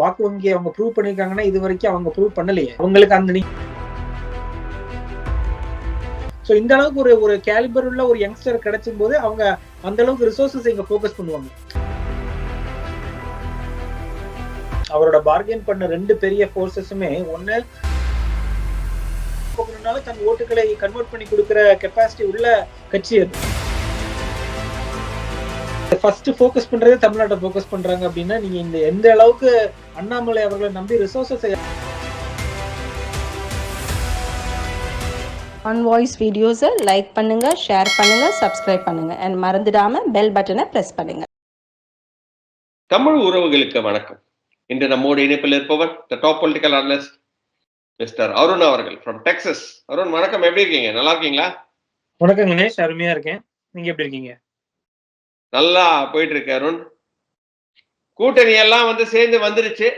வாக்கு வங்கி அவங்க ப்ரூவ் பண்ணிருக்காங்கன்னா இது வரைக்கும் அவங்க ப்ரூவ் பண்ணலையே. அவங்களுக்கு அந்த ஸோ இந்த அளவுக்கு ஒரு ஒரு கேலிபர் உள்ள ஒரு யங்ஸ்டர் கிடைச்சும் போது அவங்க அந்த அளவுக்கு ரிசோர்சஸ் இங்க ஃபோக்கஸ் பண்ணுவாங்க. அவரோட பார்கெயின் பண்ண ரெண்டு பெரிய ஃபோர்ஸஸுமே ஒன்று தன் ஓட்டுகளை கன்வெர்ட் பண்ணி கொடுக்கிற கெப்பாசிட்டி உள்ள கட்சி அது. ஃபர்ஸ்ட் ஃபோக்கஸ் பண்றதே தமிழ்நாட்டை ஃபோக்கஸ் பண்றாங்க அப்படின்னா நீங்க இந்த எந்த அளவுக்கு அண்ணாமலை அவர்களை நம்பி ரிசோர்சஸ் ஆன் வாய்ஸ் வீடியோஸை லைக் பண்ணுங்க ஷேர் பண்ணுங்க சப்ஸ்கிரைப் பண்ணுங்க. அண்ட் மறந்துடாம பெல் பட்டனை பிரஸ் பண்ணுங்க. தமிழ் உறவுகளுக்கு வணக்கம். இன்று நம்மோடு இணைப்பில் இருப்பவர் the top political analyst mister Arun அவர்கள் ஃப்ரம் டெக்சஸ் அருண் வணக்கம். எப்படி இருக்கீங்க? நல்லா இருக்கீங்களா? வணக்கம் கணேஷ் அருமையா இருக்கேன். நீங்க எப்படி இருக்கீங்க? நல்லா போயிட்டு இருக்கு அருண். கூட்டணி எல்லாம் வந்து சேர்ந்து வந்துருச்சு.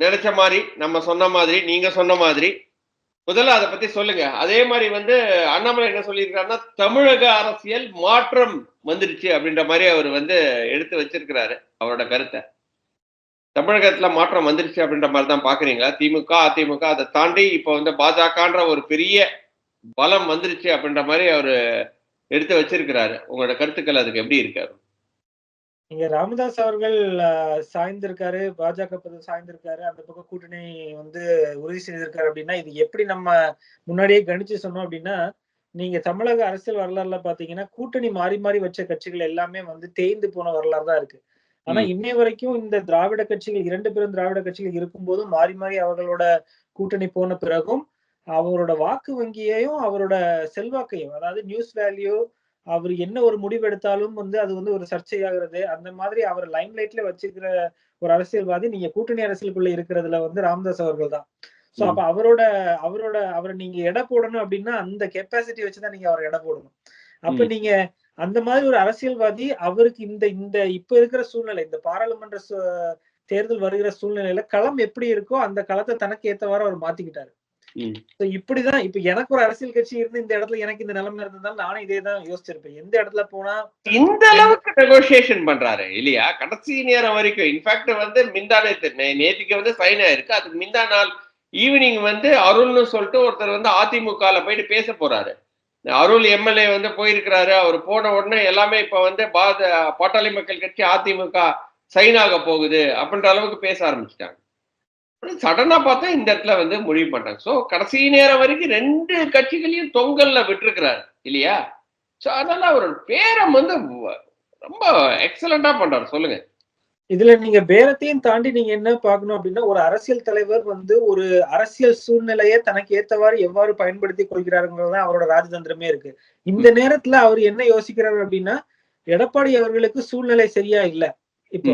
நினைச்ச மாதிரி நம்ம சொன்ன மாதிரி நீங்க சொன்ன மாதிரி. முதல்ல அதை பத்தி சொல்லுங்க. அதே மாதிரி வந்து அண்ணாமலை என்ன சொல்லியிருக்காருன்னா தமிழக அரசியல் மாற்றம் வந்துருச்சு அப்படின்ற மாதிரி அவர் வந்து எடுத்து வச்சிருக்கிறாரு அவரோட கருத்தை. தமிழகத்துல மாற்றம் வந்துருச்சு அப்படின்ற மாதிரி தான் பாக்குறீங்களா? திமுக அதிமுக அதை தாண்டி இப்போ வந்து பாஜகன்ற ஒரு பெரிய பலம் வந்துருச்சு அப்படின்ற மாதிரி அவரு எடுத்து வச்சிருக்கிறாரு. உங்களோட கருத்துக்கள் அதுக்கு எப்படி இருக்காரு இங்க ராமதாஸ் அவர்கள் சாய்ந்திருக்காரு பாஜக பக்கம் சாய்ந்திருக்காரு. அந்த பக்கம் கூட்டணி வந்து உறுதி செய்திருக்காரு அப்படின்னா இது எப்படி நம்ம முன்னாடியே கணிச்சு சொன்னோம் அப்படின்னா நீங்க தமிழக அரசியல் வரலாறுல பாத்தீங்கன்னா கூட்டணி மாறி மாறி வச்ச கட்சிகள் எல்லாமே வந்து தேய்ந்து போன வரலாறு தான் இருக்கு. ஆனா. இன்னை வரைக்கும் இந்த திராவிட கட்சிகள் இரண்டு பேரும் திராவிட கட்சிகள் இருக்கும்போதும் மாறி மாறி அவர்களோட கூட்டணி போன பிறகும் அவரோட வாக்கு வங்கியையும் அவரோட செல்வாக்கையும் அதாவது நியூஸ் வேல்யூ அவர் என்ன ஒரு முடிவு எடுத்தாலும் வந்து அது வந்து ஒரு சர்ச்சையாகிறது அந்த மாதிரி அவர் லைம் லைட்ல வச்சுக்கிற ஒரு அரசியல்வாதி நீங்க கூட்டணி அரசியலுக்குள்ள இருக்கிறதுல வந்து ராமதாஸ் அவர்கள் தான் ம். அப்ப அவரோட அவரோட அவரை நீங்க எடை போடணும் அப்படின்னா அந்த கெப்பாசிட்டி வச்சுதான் நீங்க அவர் எடை போடணும் அப்ப. நீங்க அந்த மாதிரி ஒரு அரசியல்வாதி அவருக்கு இந்த இந்த இப்ப இருக்கிற சூழ்நிலை இந்த பாராளுமன்ற தேர்தல் வருகிற சூழ்நிலையில களம் எப்படி இருக்கோ அந்த களத்தை தனக்கு ஏத்தவாறு அவர் மாத்திக்கிட்டாரு இப்படிதான் இப்ப எனக்கு ஒரு அரசியல் கட்சி இருந்து இந்த இடத்துல எனக்கு இந்த நிலைமை இருந்ததால நானும் இதே தான் யோசிச்சிருப்பேன். எந்த இடத்துல போனா இந்த அளவுக்கு நெகோசியேஷன் பண்றாரு இல்லையா? கடைசி நேரம் வரைக்கும். இன்ஃபேக்ட் வந்து மிந்தா நேத்து நேத்திக்கு வந்து சைன் ஆயிருக்கு. அதுக்கு மிந்தா நாள் ஈவினிங் வந்து அருள்னு சொல்லிட்டு ஒருத்தர் வந்து அதிமுகல போயிட்டு பேச போறாரு. அருள் எம்எல்ஏ வந்து போயிருக்கிறாரு. அவர் போன உடனே எல்லாமே இப்ப வந்து பாத பாட்டாளி மக்கள் கட்சி அதிமுக சைன் ஆக போகுது அப்படின்ற அளவுக்கு பேச ஆரம்பிச்சிட்டாங்க. சடனா பார்த்தா இந்த இடத்துல வந்து முடிவு பண்றாங்க சோ கடைசி நேரம் வரைக்கும் ரெண்டு கட்சிகளையும் தொங்கல்ல விட்டுருக்கிறாரு. இல்லையா? சோ அதனால அவர் பேரம் வந்து ரொம்ப எக்ஸலண்டா பண்றாரு. சொல்லுங்க. இதுல நீங்க பேரத்தையும் தாண்டி நீங்க என்ன பார்க்கணும் அப்படின்னா ஒரு அரசியல் தலைவர் வந்து ஒரு அரசியல் சூழ்நிலையை தனக்கு ஏத்தவாறு எவ்வாறு பயன்படுத்தி கொள்கிறாருங்கிறது அவரோட ராஜதந்திரமே இருக்கு. இந்த நேரத்துல அவர் என்ன யோசிக்கிறாரு அப்படின்னா எடப்பாடி அவர்களுக்கு சூழ்நிலை சரியா இல்ல. இப்போ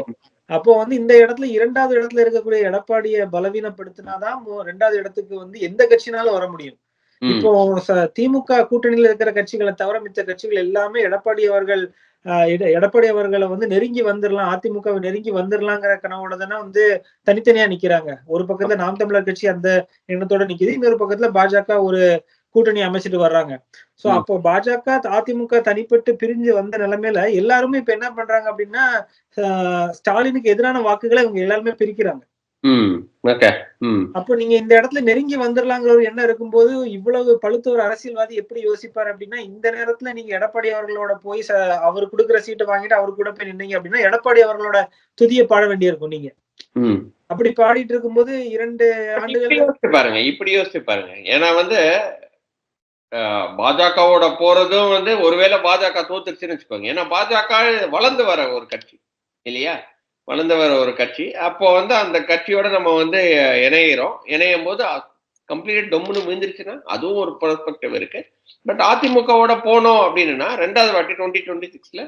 அப்போ வந்து இந்த இடத்துல இரண்டாவது இடத்துல இருக்கக்கூடிய எடப்பாடியை பலவீனப்படுத்தினாதான் மு- ரெண்டாவது இடத்துக்கு வந்து எந்த கட்சினாலும் வர முடியும். இப்போ திமுக கூட்டணியில இருக்கிற கட்சிகளை தவிர மித்த கட்சிகள் எல்லாமே எடப்பாடி அவர்கள் எடப்பாடி அவர்களை வந்து நெருங்கி வந்துடலாம் அதிமுகவை நெருங்கி வந்துடலாங்கிற கனவோட தானே வந்து தனித்தனியா நிக்கிறாங்க. ஒரு பக்கத்துல நாம் தமிழர் கட்சி அந்த எண்ணத்தோட நிக்குது இன்னொரு பக்கத்துல பாஜக ஒரு கூட்டணி அமைச்சிட்டு வர்றாங்க. சோ. அப்போ பாஜக அதிமுக தனிப்பட்டு பிரிஞ்சு வந்த நிலைமையில எல்லாருமே இப்ப என்ன பண்றாங்க அப்படின்னா ஸ்டாலினுக்கு எதிரான வாக்குகளை இவங்க எல்லாருமே பிரிக்கிறாங்க. அப்போ நீங்க இந்த இடத்துல நெருங்கி வந்துடலாங்கிற ஒரு எண்ணம் இருக்கும்போது இவ்வளவு பழுத்த ஒரு அரசியல்வாதி எப்படி யோசிப்பார் அப்படின்னா இந்த நேரத்துல நீங்க எடப்பாடி அவர்களோட போய் அவர் கொடுக்குற சீட்டை வாங்கிட்டு அவர் கூட போய் நின்னீங்க அப்படின்னா எடப்பாடி அவர்களோட துதியை பாட வேண்டியிருக்கும் நீங்க. அப்படி பாடிட்டு இருக்கும்போது இரண்டு ஆண்டுகள் பாருங்க இப்படி யோசிச்சு பாருங்க. ஏன்னா வந்து பாஜகவோட போறதும் வந்து ஒருவேளை பாஜக தோத்துருச்சுன்னு வச்சுக்கோங்க. ஏன்னா பாஜக வளர்ந்து வர ஒரு கட்சி இல்லையா? வளர்ந்து வர ஒரு கட்சி. அப்போ வந்து அந்த கட்சியோட நம்ம வந்து இணையிறோம். இணையும் போது கம்ப்ளீட் டொம்முன்னு விழுந்துருச்சுன்னா அதுவும் ஒரு பெர்ஸ்பெக்டிவ் இருக்கு. பட் அதிமுகவோட போனோம் அப்படின்னா ரெண்டாவது வாட்டி டுவெண்ட்டி டுவெண்ட்டி சிக்ஸ்ல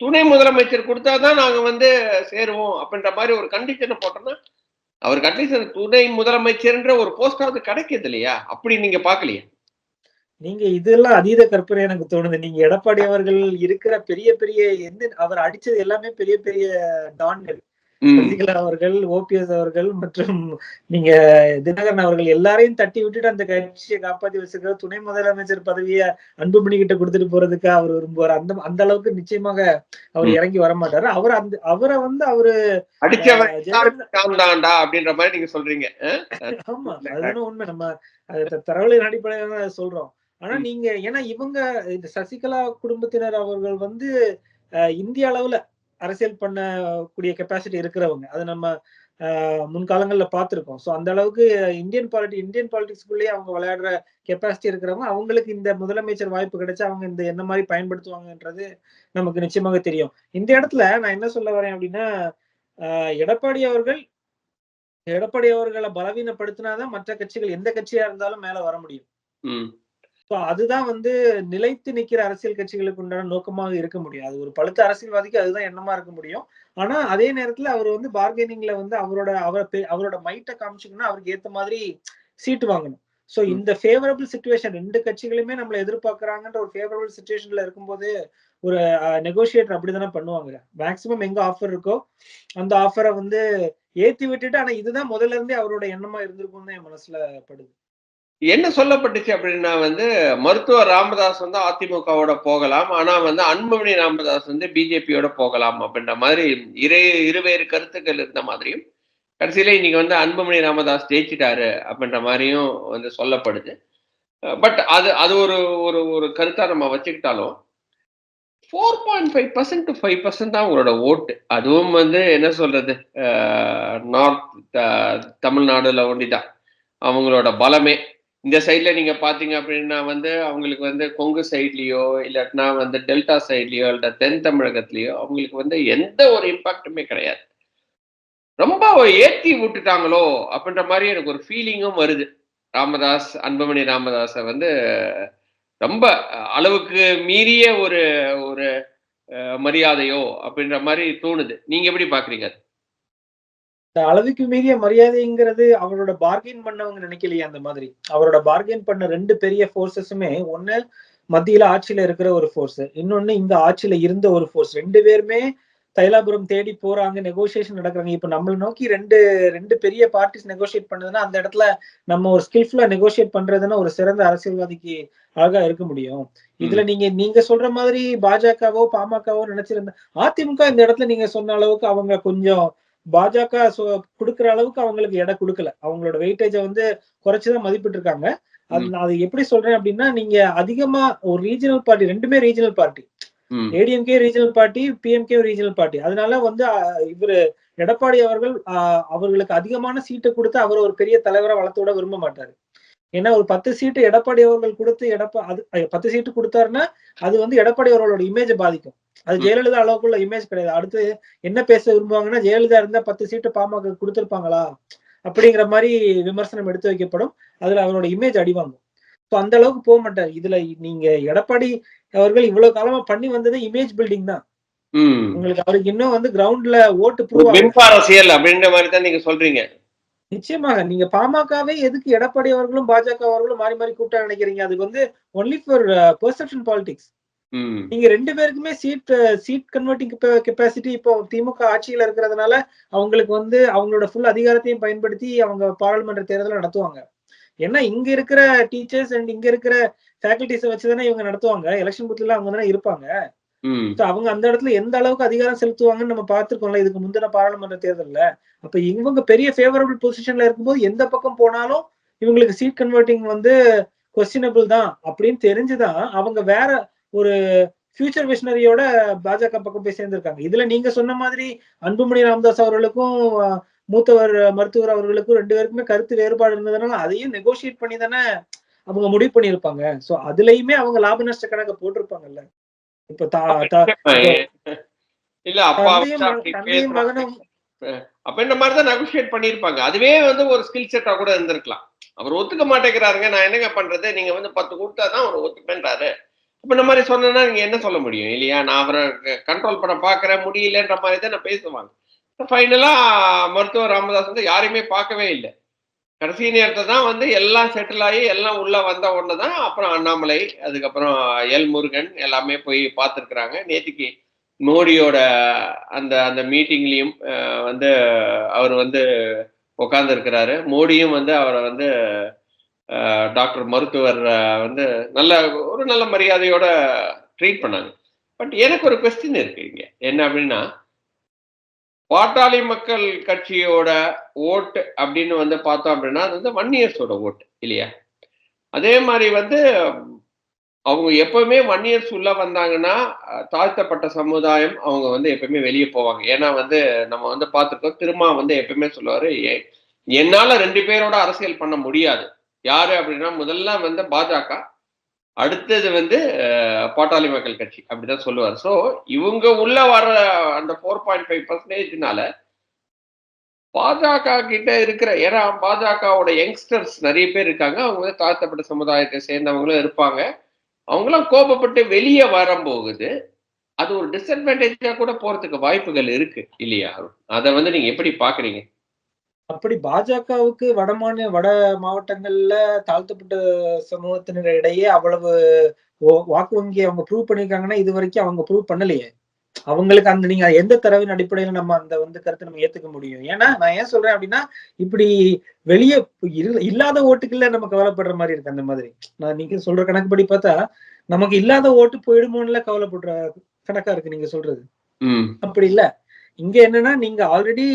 துணை முதலமைச்சர் கொடுத்தாதான் நாங்க வந்து சேருவோம் அப்படின்ற மாதிரி ஒரு கண்டிஷனை போட்டோம்னா அவருக்கு அட்லீஸ்ட் துணை முதலமைச்சர்ன்ற ஒரு போஸ்டாவது கிடைக்கிது இல்லையா? அப்படி நீங்க பாக்கலையா நீங்க இதெல்லாம் அதீத கற்பனை எனக்கு தோணுது நீங்க எடப்பாடி அவர்கள் இருக்கிற பெரிய பெரிய எந்த அவர் அடிச்சது எல்லாமே பெரிய பெரிய டான்கள். சசிகலா அவர்கள் ஓபிஎஸ் அவர்கள் மற்றும் நீங்க தினகரன் அவர்கள் எல்லாரையும் தட்டி விட்டுட்டு அந்த கட்சியை காப்பாத்தி வச்சிருக்கிற துணை முதலமைச்சர் பதவியை அன்புமணி கிட்ட கொடுத்துட்டு போறதுக்கு அவர் விரும்புவார் அந்த அந்த அளவுக்கு நிச்சயமாக அவர். இறங்கி வர மாட்டாரு அவர் அந்த அவரை வந்து அவரு அப்படின்ற மாதிரி நீங்க சொல்றீங்க? ஆமா அதுதானே உண்மை நம்ம தரவுகளின் அடிப்படையில சொல்றோம் ஆனா. நீங்க ஏன்னா இவங்க இந்த சசிகலா குடும்பத்தினர் அவர்கள் வந்து இந்திய அளவுல அரசியல் பண்ணக்கூடிய கெப்பாசிட்டி இருக்கிறவங்க. அது நம்ம முன்காலங்கள்ல பார்த்திருக்கோம். சோ அந்த அளவுக்கு இந்தியன் பாலிட்டி இந்தியன் பாலிடிக்ஸ்குள்ளேயே அவங்க விளையாடுற கெப்பாசிட்டி இருக்கிறவங்க அவங்களுக்கு இந்த முதலமைச்சர் வாய்ப்பு கிடைச்சா அவங்க இந்த என்ன மாதிரி பயன்படுத்துவாங்கன்றது நமக்கு நிச்சயமாக தெரியும். இந்த இடத்துல நான் என்ன சொல்ல வரேன் அப்படின்னா எடப்பாடி அவர்கள் எடப்பாடி அவர்களை பலவீனப்படுத்தினாதான் மற்ற கட்சிகள் எந்த கட்சியா இருந்தாலும் மேல வர முடியும். So அதுதான் வந்து நிலைத்து நிக்கிற அரசியல் கட்சிகளுக்கு உண்டான நோக்கமாக இருக்க முடியும். அது ஒரு பழுத்த அரசியல்வாதிக்கு அதுதான் எண்ணமா இருக்க முடியும். ஆனா அதே நேரத்துல அவர் வந்து பார்கெனிங்ல வந்து அவரோட அவர அவரோட மைட்டை காமிச்சுக்கணும் அவருக்கு ஏத்த மாதிரி சீட்டு வாங்கணும். ம். இந்த ஃபேவரபிள் சுச்சுவேஷன் ரெண்டு கட்சிகளுமே நம்மள எதிர்பார்க்கறாங்கன்ற ஒரு ஃபேவரபிள் சுச்சுவேஷன்ல இருக்கும்போது ஒரு நெகோசியேட்டர் அப்படிதானே பண்ணுவாங்க. மேக்சிமம் எங்க ஆஃபர் இருக்கோ அந்த ஆஃபரை வந்து ஏத்தி விட்டுட்டு ஆனா இதுதான் முதல்ல இருந்தே அவரோட எண்ணமா இருந்திருக்கும்னு என் மனசுல படுது. என்ன சொல்லப்பட்டுச்சு அப்படின்னா வந்து மருத்துவர் ராமதாஸ் வந்து அதிமுகவோட போகலாம் ஆனா வந்து அன்புமணி ராமதாஸ் வந்து பிஜேபியோட போகலாம் அப்படின்ற மாதிரி இரு இருவேறு கருத்துக்கள் இருந்த மாதிரியும் கடைசியில இன்னைக்கு வந்து அன்புமணி ராமதாஸ் ஜெயிச்சிட்டாரு அப்படின்ற மாதிரியும் வந்து சொல்லப்படுது. பட் அது அது ஒரு ஒரு ஒரு கருத்தா நம்ம வச்சுக்கிட்டாலும் four point five percent to five percent தான் உங்களோட ஓட்டு. அதுவும் வந்து என்ன சொல்றது நார்த் தமிழ்நாடுல ஒண்டிதான். அவங்களோட பலமே. இந்த சைட்ல நீங்க பாத்தீங்க அப்படின்னா வந்து அவங்களுக்கு வந்து கொங்கு சைட்லயோ இல்லாட்டினா வந்து டெல்டா சைட்லயோ இல்ல தென் தமிழகத்திலயோ அவங்களுக்கு வந்து எந்த ஒரு இம்பாக்டுமே கிடையாது. ரொம்ப ஏத்தி விட்டுட்டாங்களோ அப்படின்ற மாதிரி எனக்கு ஒரு ஃபீலிங்கும் வருது. ராமதாஸ் அன்புமணி ராமதாஸை வந்து ரொம்ப அளவுக்கு மீறிய ஒரு ஒரு மரியாதையோ அப்படின்ற மாதிரி தோணுது. நீங்க எப்படி பாக்குறீங்க அது? இந்த அளவுக்கு மீறிய மரியாதைங்கிறது அவரோட பார்கெயின் பண்ணவங்க நினைக்கலையே அந்த மாதிரி. அவரோட பார்கெயின் பண்ண ரெண்டு பெரிய ஃபோர்ஸஸுமே ஒண்ணு மத்தியில ஆட்சியில இருக்கிற ஒரு ஃபோர்ஸ் இன்னொன்னு இங்க ஆட்சியில இருந்த ஒரு ஃபோர்ஸ் ரெண்டு பேருமே தைலாபுரம் தேடி போறாங்க நெகோசியேஷன் நடக்குறாங்க. இப்ப நம்மள நோக்கி ரெண்டு ரெண்டு பெரிய பார்ட்டிஸ் நெகோசியேட் பண்ணுதுன்னா அந்த இடத்துல நம்ம ஒரு ஸ்கில்ஃபுல்லா நெகோசியேட் பண்றதுன்னா ஒரு சிறந்த அரசியல்வாதிக்கு அழகா இருக்க முடியும். இதுல நீங்க நீங்க சொல்ற மாதிரி பாஜகவோ பாமகவோ நினைச்சிருந்த அதிமுக இந்த இடத்துல நீங்க சொன்ன அளவுக்கு அவங்க கொஞ்சம் பாஜக கொடுக்கிற அளவுக்கு அவங்களுக்கு எடை கொடுக்கல. அவங்களோட வெயிட்டேஜ வந்து குறைச்சுதான் மதிப்பிட்டு இருக்காங்க அது. நான் அதை எப்படி சொல்றேன் அப்படின்னா நீங்க அதிகமா ஒரு ரீஜனல் பார்ட்டி ரெண்டுமே regional party ADMK regional party PMK regional party அதனால வந்து இவரு எடப்பாடி அவர்கள் அவர்களுக்கு அதிகமான சீட்டை கொடுத்து அவர் ஒரு பெரிய தலைவரை வளர்த்து விட விரும்ப மாட்டாரு. ஏன்னா ஒரு பத்து சீட்டு எடப்பாடி அவர்கள் கொடுத்து எடப்பா அது பத்து சீட்டு கொடுத்தாருன்னா அது வந்து எடப்பாடி அவர்களோட இமேஜை பாதிக்கும். அது. ஜெயலலிதா அளவுக்குள்ள இமேஜ் கிடையாது. அடுத்து என்ன பேச விரும்புவாங்கன்னா ஜெயலலிதா இருந்தா பத்து சீட்டு பாமக கொடுத்திருப்பாங்களா? அப்படிங்கிற மாதிரி விமர்சனம் எடுத்து வைக்கப்படும். அதுல அவரோட இமேஜ் அடிவாங்கும். ஸோ அந்த அளவுக்கு போக மாட்டார். இதுல நீங்க எடப்பாடி அவர்கள் இவ்வளவு காலமா பண்ணி வந்தது இமேஜ் பில்டிங் தான். உங்களுக்கு அவருக்கு இன்னும் வந்து கிரவுண்ட்ல ஓட்டு ப்ரூவ் அரசியல் அப்படின்ற மாதிரி தான் நீங்க சொல்றீங்க. நிச்சயமாக. நீங்க பாமகவே எதுக்கு எடப்பாடி அவர்களும் பாஜக அவர்களும் மாறி மாறி கூப்பிட்டா நினைக்கிறீங்க? அதுக்கு வந்து ஒன்லி ஃபார் பெர்செப்ஷன் பாலிடிக்ஸ் நீங்க ரெண்டு பேருக்குமே சீட் சீட் கன்வெர்ட்டிங் கெப்பாசிட்டி இப்போ திமுக ஆட்சியில இருக்கிறதுனால அவங்களுக்கு வந்து அவங்களோட ஃபுல் அதிகாரத்தையும் பயன்படுத்தி அவங்க பாராளுமன்ற தேர்தலை நடத்துவாங்க. ஏன்னா இங்க இருக்கிற டீச்சர்ஸ் அண்ட் இங்க இருக்கிற ஃபேக்கல்டிஸை வச்சுதானே இவங்க நடத்துவாங்க. எலெக்ஷன் பூத்ல அவங்க தானே இருப்பாங்க. அவங்க அந்த இடத்துல எந்த அளவுக்கு அதிகாரம் செலுத்துவாங்கன்னு நம்ம பார்த்திருக்கோம்ல இதுக்கு முந்தின பாராளுமன்ற தேர்தல்ல. அப்ப இவங்க பெரிய ஃபேவரபிள் பொசிஷன்ல இருக்கும்போது எந்த பக்கம் போனாலும் இவங்களுக்கு சீட் கன்வெர்ட்டிங் வந்து கொஸ்டினபிள் தான் அப்படின்னு தெரிஞ்சுதான் அவங்க வேற ஒரு ஃபியூச்சர் விஷனரியோட பாஜக பக்கம் போய் சேர்ந்திருக்காங்க. இதுல நீங்க சொன்ன மாதிரி அன்புமணி ராமதாஸ் அவர்களுக்கும் மூத்தவர் மருத்துவர் அவர்களுக்கும் ரெண்டு பேருக்குமே கருத்து வேறுபாடு இருந்ததுனால அதையும் நெகோசியேட் பண்ணி தானே அவங்க முடிவு பண்ணியிருப்பாங்க. சோ அதுலயுமே அவங்க லாப நஷ்ட கணக்கை போட்டிருப்பாங்கல்ல. இப்ப தா- இல்ல அப்பா மகனும் அப்படின்ற மாதிரி தான் நெகோஷியேட் பண்ணியிருப்பாங்க. அதுவே வந்து ஒரு ஸ்கில் செட்டா கூட இருந்திருக்கலாம். அவர் ஒத்துக்க மாட்டேங்கிறாருங்க. நான் என்னங்க பண்றது? நீங்க வந்து பத்து கொடுத்தா தான் அவர் ஒத்துப்பேன்றாரு. அப்ப இந்த மாதிரி சொன்னா நீங்க என்ன சொல்ல முடியும் இல்லையா? நான் அவரை கண்ட்ரோல் பண்ண பாக்குறேன். முடியலன்ற மாதிரி தான் நான் பேசுவாங்க ஃபைனலா மருத்துவர் ராமதாஸ் வந்து யாரையுமே பார்க்கவே இல்லை. கடைசி நேரத்தை தான் வந்து எல்லாம் செட்டில் ஆகி எல்லாம் உள்ள வந்த உடனே தான் அப்புறம் அண்ணாமலை அதுக்கப்புறம் எல் முருகன் எல்லாமே போய் பார்த்துருக்குறாங்க. நேற்றுக்கு மோடியோட அந்த அந்த மீட்டிங்லேயும் வந்து அவர் வந்து உட்காந்துருக்கிறாரு மோடியும் வந்து அவரை வந்து டாக்டர் மருத்துவர் வந்து நல்ல ஒரு நல்ல மரியாதையோட ட்ரீட் பண்ணாங்க. பட் எனக்கு ஒரு கொஸ்டின் இருக்கு இங்கே. என்ன அப்படின்னா பாட்டாளி மக்கள் கட்சியோட ஓட்டு அப்படின்னு வந்து பார்த்தோம் அப்படின்னா அது வந்து வன்னியர்ஸோட இயர்ஸோட ஓட்டு இல்லையா? அதே மாதிரி வந்து அவங்க எப்பவுமே வன்னியர்ஸ் இயர்ஸ் உள்ள வந்தாங்கன்னா தாழ்த்தப்பட்ட சமுதாயம் அவங்க வந்து எப்பவுமே வெளியே போவாங்க. ஏன்னா வந்து நம்ம வந்து பார்த்துருக்கோம் திருமா வந்து எப்பவுமே சொல்லுவாரு "எ- என்னால ரெண்டு பேரோட அரசியல் பண்ண முடியாது. யாரு அப்படின்னா முதல்ல வந்து பாஜக அடுத்தது வந்து பாட்டாளி மக்கள் கட்சி. அப்படிதான் சொல்லுவார். ஸோ இவங்க உள்ள வர அந்த ஃபோர் பாயிண்ட் ஃபைவ் பர்சன்டேஜ்னால பாஜக கிட்ட இருக்கிற ஏன்னா பாஜகவோட யங்ஸ்டர்ஸ் நிறைய பேர் இருக்காங்க. அவங்க வந்து தாழ்த்தப்பட்ட சமுதாயத்தை சேர்ந்தவங்களும் இருப்பாங்க. அவங்களாம் கோபப்பட்டு வெளியே வரம்போகுது அது ஒரு டிஸ்அட்வான்டேஜா கூட போறதுக்கு வாய்ப்புகள் இருக்கு இல்லையா அதை வந்து நீங்க எப்படி பாக்குறீங்க? அப்படி பாஜகவுக்கு வடமாநில வட மாவட்டங்கள்ல தாழ்த்தப்பட்ட சமூகத்தினர் இடையே அவ்வளவு வாக்கு வங்கி அவங்க ப்ரூவ் பண்ணிருக்காங்கன்னா இது வரைக்கும் அவங்க ப்ரூவ் பண்ணலையே. அவங்களுக்கு அந்த நீங்க எந்த தரவின் அடிப்படையில நம்ம அந்த வந்து கருத்தை நம்ம ஏத்துக்க முடியும்? ஏன்னா நான் ஏன் சொல்றேன் அப்படின்னா இப்படி வெளியே இல்ல- இல்லாத ஓட்டுக்குள்ள நம்ம கவலைப்படுற மாதிரி இருக்கு அந்த மாதிரி. நான் நீங்க சொல்ற கணக்குப்படி பார்த்தா நமக்கு இல்லாத ஓட்டு போயிடுமோன்னுல கவலைப்படுற கணக்கா இருக்கு நீங்க சொல்றது. அப்படி இல்ல. இங்க என்னன்னா நீங்க ஆல்ரெடி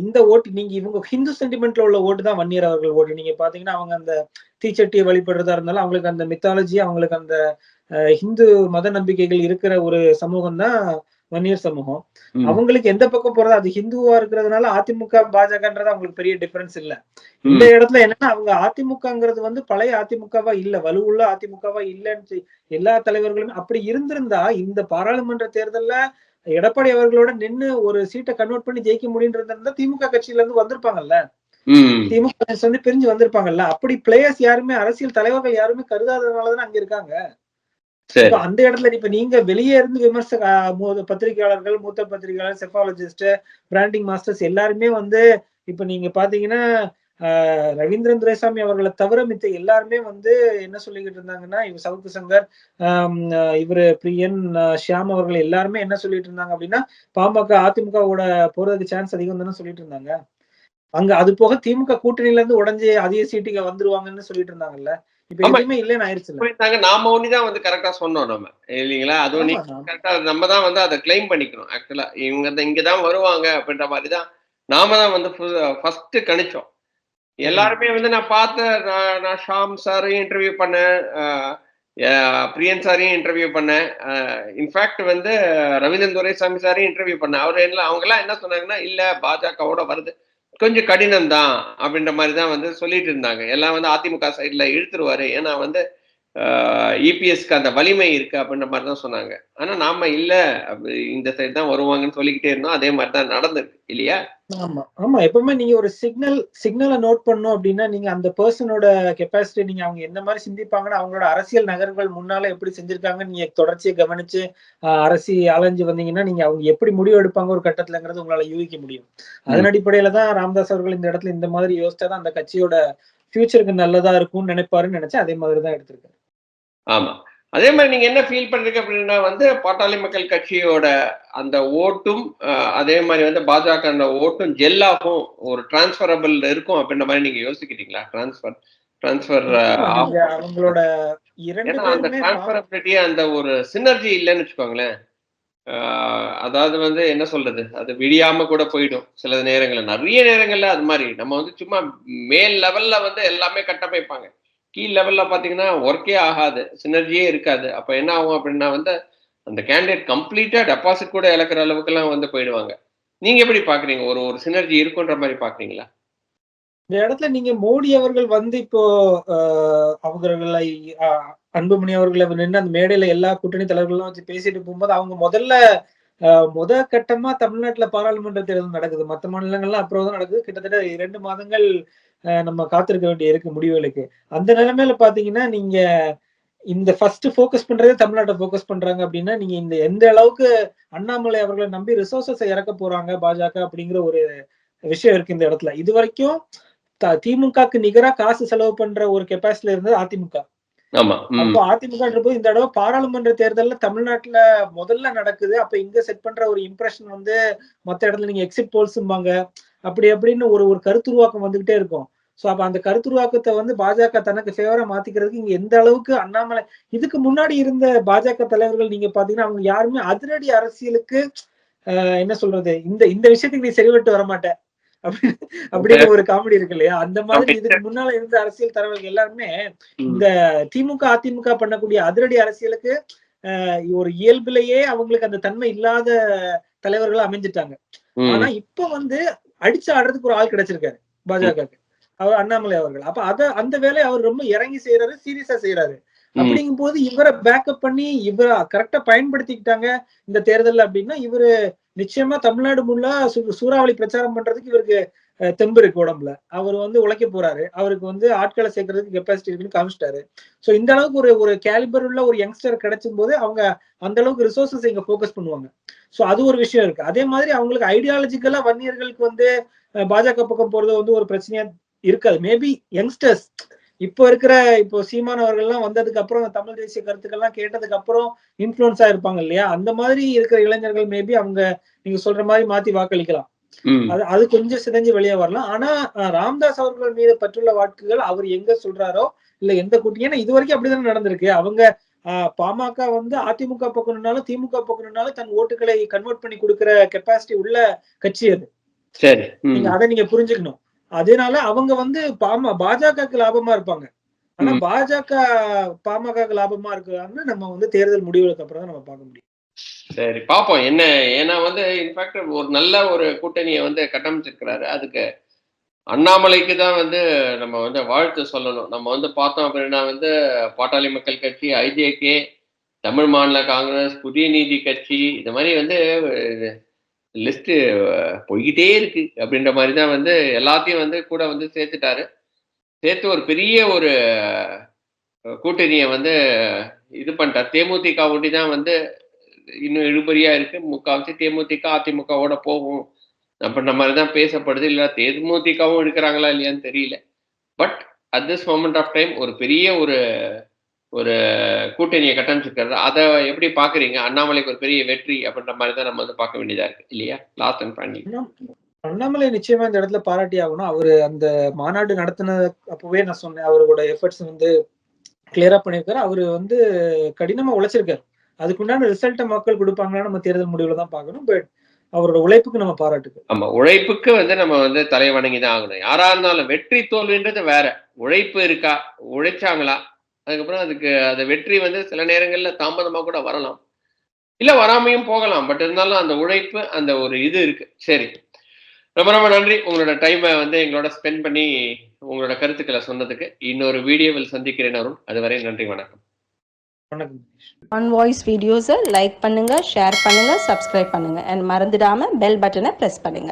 இந்த ஓட்டு நீங்க இவங்க ஹிந்து சென்டிமெண்ட்ல உள்ள ஓட்டு தான் வன்னியர் அவர்கள் ஓட்டு. நீங்க பாத்தீங்கன்னா அவங்க அந்த தீச்சட்டியை வழிபடுறதா இருந்தாலும் அவங்களுக்கு அந்த மித்தாலஜி அவங்களுக்கு அந்த ஹிந்து மத நம்பிக்கைகள் இருக்கிற ஒரு சமூகம் தான் வன்னியர் சமூகம். அவங்களுக்கு எந்த பக்கம் போறது அது ஹிந்துவா இருக்கிறதுனால அதிமுக பாஜகன்றது அவங்களுக்கு பெரிய டிஃபரன்ஸ் இல்ல. இந்த இடத்துல என்னன்னா அவங்க அதிமுகங்கிறது வந்து பழைய அதிமுகவா இல்ல வலுவுள்ள அதிமுகவா இல்லன்னு எல்லா தலைவர்களுமே அப்படி இருந்திருந்தா இந்த பாராளுமன்ற தேர்தல்ல எடப்பாடி அவர்களோட நின்னு ஒரு சீட்டை கன்வெர்ட் பண்ணி ஜெயிக்க முடியுன்றது இருந்தா திமுக கட்சியில இருந்து வந்திருப்பாங்கல்ல? திமுக வந்து பிரிஞ்சு வந்திருப்பாங்கல்ல? அப்படி பிளேயர்ஸ் யாருமே அரசியல் தலைவர்கள் யாருமே கருதாததுனாலதான் அங்க இருக்காங்க. அந்த இடத்துல இப்ப நீங்க வெளியே இருந்து விமர்சக பத்திரிகையாளர்கள் மூத்த பத்திரிகையாளர் செஃபாலஜிஸ்ட் பிராண்டிங் மாஸ்டர்ஸ் எல்லாருமே வந்து இப்ப நீங்க பாத்தீங்கன்னா ரவீந்திரன் துரைசாமி அவர்களை தவிர மித்த எல்லாருமே வந்து என்ன சொல்லிக்கிட்டு இருந்தாங்கன்னா இவர் சவுக்கு சங்கர் இவரு பிரியன் ஷியாம் அவர்கள் எல்லாருமே என்ன சொல்லிட்டு இருந்தாங்க அப்படின்னா பாமக அதிமுகவோட போறதுக்கு சான்ஸ் அதிகம் தானே சொல்லிட்டு இருந்தாங்க. அங்க அது போக திமுக கூட்டணியில இருந்து உடஞ்சு அதிக சீட்டுக்கு வந்துருவாங்கன்னு சொல்லிட்டு இருந்தாங்கல்ல. இப்ப. எதுவுமே இல்லைன்னு புரியுதாங்க நாம ஒண்ணுதான் வந்து கரெக்டா சொன்னோம் நம்ம. இல்லைங்களா? அதுவும். கரெக்டா நம்ம தான் வந்து அதை கிளைம் பண்ணிக்கணும். ஆக்சுவலா இவங்க தான் இங்கதான் வருவாங்க அப்படின்ற மாதிரி தான் நாம தான் வந்து ஃபர்ஸ்ட் கணிச்சோம். எல்லாருமே வந்து நான் பார்த்தேன் நான் நான் ஷாம் சாரையும் இன்டர்வியூ பண்ணேன். ஆஹ் பிரியன் சாரையும் இன்டர்வியூ பண்ணேன். இன்ஃபேக்ட் வந்து ரவீந்திரன் துரைசாமி சாரையும் இன்டர்வியூ பண்ணேன். அவர் என்ன அவங்க எல்லாம் என்ன சொன்னாங்கன்னா இல்ல பாஜகவோட வருது. கொஞ்சம் கடினம் தான் அப்படின்ற மாதிரி தான் வந்து சொல்லிட்டு இருந்தாங்க. எல்லாம் வந்து அதிமுக சைடில் இழுத்துருவாரு. ஏன்னா வந்து இபிஎஸ்க்கு அந்த வலிமை இருக்கு அப்படின்ற மாதிரி தான் சொன்னாங்க. ஆனா நாம இல்லை அப்படி இந்த சைடு தான் வருவாங்கன்னு சொல்லிக்கிட்டே இருந்தோம். அதே மாதிரி தான் நடந்திருக்கு. இல்லையா? ஆமா ஆமா. எப்பவுமே நீங்க ஒரு சிக்னல் சிக்னலை நோட் பண்ணோம் அப்படின்னா நீங்க அந்த பர்சனோட கெப்பாசிட்டி நீங்க அவங்க எந்த மாதிரி சிந்திப்பாங்கன்னா அவங்களோட அரசியல் நகர்வுகள் முன்னால எப்படி செஞ்சிருக்காங்கன்னு நீங்க தொடர்ச்சியை கவனிச்சு அரசி அலைஞ்சு வந்தீங்கன்னா நீங்க அவங்க எப்படி முடிவு எடுப்பாங்க ஒரு கட்டத்துலங்கிறது உங்களால யூகிக்க முடியும். அதன் அடிப்படையில தான் ராமதாஸ் அவர்கள் இந்த இடத்துல இந்த மாதிரி யோசிச்சாதான் அந்த கட்சியோட ஃபியூச்சருக்கு நல்லதா இருக்கும்னு நினைப்பாருன்னு நினைச்சு அதே மாதிரி தான் எடுத்திருக்காரு. ஆமா. அதே மாதிரி நீங்க என்ன ஃபீல் பண்றீங்க அப்படின்னா வந்து பாட்டாளி மக்கள் கட்சியோட அந்த ஓட்டும் அதே மாதிரி வந்து பாஜக அந்த ஓட்டும் ஜெல்லாகும் ஒரு டிரான்ஸ்பரபிள் இருக்கும் அப்படின்ற மாதிரி நீங்க யோசிக்கிறீங்களா டிரான்ஸ்பர் டிரான்ஸ்பர் நீங்க அவங்களோட அந்த பேருமே டிரான்ஸ்பரபிலிட்டி அந்த ஒரு சினர்ஜி இல்லைன்னு வச்சுக்கோங்களேன். அதாவது வந்து என்ன சொல்றது? அது விடியாம கூட போயிடும் சில நேரங்கள்ல. நிறைய நேரங்கள்ல அது மாதிரி. நம்ம வந்து சும்மா மேல் லெவல்ல வந்து எல்லாமே கட்டமைப்பாங்க. கீ லெவல்ல பாத்தீங்கன்னா ஒர்க்கே ஆகாது சினர்ஜியே இருக்காது. அப்ப என்ன ஆகும் அப்படின்னா வந்து அந்த கேண்டிடேட் கம்ப்ளீட்டா டெபாசிட் கூட இழக்கிற அளவுக்கு எல்லாம் வந்து போயிடுவாங்க. நீங்க எப்படி பாக்குறீங்க? ஒரு ஒரு சினர்ஜி இருக்குன்ற மாதிரி பாக்குறீங்களா? இந்த இடத்துல நீங்க மோடி அவர்கள் வந்து இப்போ ஆஹ், அவர்களை அன்புமணி அவர்களை நின்று அந்த மேடையில எல்லா கூட்டணி தலைவர்களும் வச்சு பேசிட்டு போகும்போது அவங்க முதல்ல ஆஹ், முத கட்டமா தமிழ்நாட்டுல பாராளுமன்ற தேர்தல் நடக்குது. மத்த மாநிலங்கள்லாம் அப்புறம் தான் நடக்குது. கிட்டத்தட்ட இரண்டு மாதங்கள் நம்ம காத்திருக்க வேண்டிய இருக்கு முடிவுகளுக்கு அந்த நிலைமையில பாத்தீங்கன்னா நீங்க இந்த ஃபர்ஸ்ட் ஃபோக்கஸ் பண்றதே தமிழ்நாட்டை ஃபோக்கஸ் பண்றாங்க அப்படின்னா நீங்க இந்த எந்த அளவுக்கு அண்ணாமலை அவர்களை நம்பி ரிசோர்சஸை இறக்க போறாங்க பாஜக அப்படிங்கிற ஒரு விஷயம் இருக்கு இந்த இடத்துல. இது வரைக்கும் திமுகக்கு நிகரா காசு செலவு பண்ற ஒரு கெப்பாசிட்டில இருந்தது அதிமுக. அப்போ அதிமுக போது இந்த தடவை பாராளுமன்ற தேர்தல்ல தமிழ்நாட்டுல முதல்ல நடக்குது. அப்ப இங்க செட் பண்ற ஒரு இம்ப்ரெஷன் வந்து மத்த இடத்துல நீங்க எக்ஸிட் போல்ஸும்பாங்க அப்படி அப்படின்னு ஒரு ஒரு கருத்துருவாக்கம் வந்துகிட்டே இருக்கும். சோ அப்ப அந்த கருத்துருவாக்கத்தை வந்து பாஜக தனக்கு ஃபேவரா மாத்திக்கிறதுக்கு இங்க எந்த அளவுக்கு அண்ணாமலை இதுக்கு முன்னாடி இருந்த பாஜக தலைவர்கள் நீங்க பாத்தீங்கன்னா அவங்க யாருமே அதிரடி அரசியலுக்கு ஆஹ், என்ன சொல்றது? இந்த இந்த விஷயத்துக்கு நீ சரிபட்டு வர மாட்டேன் அப்படின்னு ஒரு காமெடி இருக்கு இல்லையா அந்த மாதிரி இதுக்கு முன்னால இருந்த அரசியல் தலைவர்கள் எல்லாருமே. இந்த திமுக அதிமுக பண்ணக்கூடிய அதிரடி அரசியலுக்கு ஒரு இயல்பிலேயே அவங்களுக்கு அந்த தன்மை இல்லாத தலைவர்களா அமைஞ்சிட்டாங்க. ஆனா இப்ப வந்து அடிச்சு ஆடுறதுக்கு ஒரு ஆள் கிடைச்சிருக்காரு பாஜகவுக்கு அவர் அண்ணாமலை அவர்கள் அப்ப அத அந்த வேலையை அவர் ரொம்ப இறங்கி செய்யறாரு சீரியஸா செய்யறாரு. அப்படிங்கும் போது இவரை பேக்கப் பண்ணி இவரை கரெக்டா பயன்படுத்திக்கிட்டாங்க இந்த தேர்தல்ல அப்படின்னா இவரு நிச்சயமா தமிழ்நாடு முல்லா சூறாவளி பிரச்சாரம் பண்றதுக்கு இவருக்கு தெம்பு இருக்கு உடம்புல. அவர் வந்து உழைக்க போறாரு. அவருக்கு வந்து ஆட்களை சேர்க்கறதுக்கு கெப்பாசிட்டி இருக்குன்னு காமிச்சிட்டாரு. சோ இந்த அளவுக்கு ஒரு ஒரு கேலிபர் உள்ள ஒரு யங்ஸ்டர் கிடைச்சும் போது அவங்க அந்த அளவுக்கு ரிசோர்சஸ் இங்க ஃபோக்கஸ் பண்ணுவாங்க. சோ அது ஒரு விஷயம் இருக்கு. அதே மாதிரி அவங்களுக்கு ஐடியாலஜிக்கலா வன்னியர்களுக்கு வந்து பாஜக பக்கம் போறது வந்து ஒரு பிரச்சனையா இருக்காது. மேபி யங்ஸ்டர்ஸ் இப்போ இருக்கிற இப்போ சீமானவர்கள்லாம் வந்ததுக்கு அப்புறம் தமிழ் தேசிய கருத்துக்கள்லாம் கேட்டதுக்கு அப்புறம் இன்ஃபுளுன்ஸா இருப்பாங்க இல்லையா? அந்த மாதிரி இருக்கிற இளைஞர்கள் மேபி அவங்க நீங்க சொல்ற மாதிரி மாத்தி வாக்களிக்கலாம். அது அது கொஞ்சம் சிதைஞ்சு வெளியே வரலாம். ஆனா ராம்தாஸ் அவர்கள் மீது பற்றுள்ள வாக்குகள் அவர் எங்க சொல்றாரோ இல்ல எந்த கூட்டி ஏன்னா இது வரைக்கும் அப்படிதானே நடந்திருக்கு. அவங்க பாமக வந்து அதிமுக பக்கம்னாலும் திமுக பக்கம்னாலும் தன் ஓட்டுகளை கன்வெர்ட் பண்ணி கொடுக்கிற கெப்பாசிட்டி உள்ள கட்சி அது. நீங்க அதை நீங்க புரிஞ்சுக்கணும். அதனால அவங்க வந்து பாம பாஜகவுக்கு லாபமா இருப்பாங்க. ஆனா. பாஜக பாமகக்கு லாபமா இருக்கான்னு நம்ம வந்து தேர்தல் முடிவுக்கு அப்புறம் தான் நம்ம பார்க்க முடியும். சரி பாப்போம் என்ன ஏன்னா வந்து இன்ஃபேக்ட் ஒரு நல்ல ஒரு கூட்டணியை வந்து கட்டமைச்சிருக்கிறாரு. அதுக்கு அண்ணாமலைக்கு தான் வந்து நம்ம வந்து வாழ்த்து சொல்லணும். நம்ம வந்து பார்த்தோம் அப்படின்னா வந்து பாட்டாளி மக்கள் கட்சி ஐஜேகே தமிழ் மாநில காங்கிரஸ் புதிய நீதி கட்சி இந்த மாதிரி வந்து லிஸ்ட் போய்கிட்டே இருக்கு அப்படின்ற மாதிரி தான் வந்து எல்லாத்தையும் வந்து கூட வந்து சேர்த்துட்டாரு. சேர்த்து ஒரு பெரிய ஒரு கூட்டணியை வந்து இது பண்ணிட்டார். தேமுதிக ஒட்டி தான் வந்து இன்னும் இழுபறியா இருக்கு. முக்காவாசி தேமுதிக அதிமுகவோட போகும் அப்படின்ற மாதிரி தான் பேசப்படுது. இல்லை தேமுதிகவும் எடுக்கிறாங்களா இல்லையான்னு தெரியல. But at this moment of time ஒரு பெரிய ஒரு ஒரு கூட்டணியை கட்டமைச்சிருக்கிறது. அதை எப்படி பாக்குறீங்க அண்ணாமலைக்கு ஒரு பெரிய வெற்றி அப்படின்ற மாதிரி தான் நம்ம வந்து பார்க்க வேண்டியதா இருக்கு இல்லையா? லாஸ்ட் அண்ட் ஃபைனலி அண்ணாமலை நிச்சயமா இந்த இடத்துல பாராட்டி ஆகணும். அவரு அந்த மாநாடு நடத்தின அப்பவே நான் சொன்னேன். அவரோட எஃபர்ட்ஸ் வந்து கிளியரா பண்ணியிருக்காரு. அவரு வந்து கடினமா உழைச்சிருக்காரு. அதுக்குண்டான ரிசல்ட்டை மக்கள் கொடுப்பாங்கன்னா நம்ம தேர்தல் முடிவுல தான் பார்க்கணும். பட் அவரோட உழைப்புக்கு நம்ம பாராட்டுக்கு. ஆமா உழைப்புக்கு வந்து நம்ம வந்து தலை வணங்கி தான் ஆகணும். யாரா இருந்தாலும் வெற்றி தோல்வின்றது வேற. உழைப்பு இருக்கா? உழைச்சாங்களா? அதுக்கப்புறம் அதுக்கு அந்த வெற்றி வந்து சில நேரங்கள்ல தாமதமா கூட வரலாம். இல்ல வராமையும் போகலாம் பட் இருந்தாலும் அந்த உழைப்பு அந்த ஒரு இது இருக்கு. சரி. ரொம்ப ரொம்ப நன்றி. உங்களோட டைமை வந்து எங்களோட ஸ்பெண்ட் பண்ணி உங்களோட கருத்துக்களை சொன்னதுக்கு. இன்னொரு வீடியோவில் சந்திக்கிறேன் அருண். அதுவரை நன்றி வணக்கம். வணக்கம். ஆன் வாய்ஸ் வீடியோஸை லைக் பண்ணுங்க ஷேர் பண்ணுங்க சப்ஸ்கிரைப் பண்ணுங்க. அண்ட் மறந்துடாம பெல் பட்டனை ப்ரெஸ் பண்ணுங்க.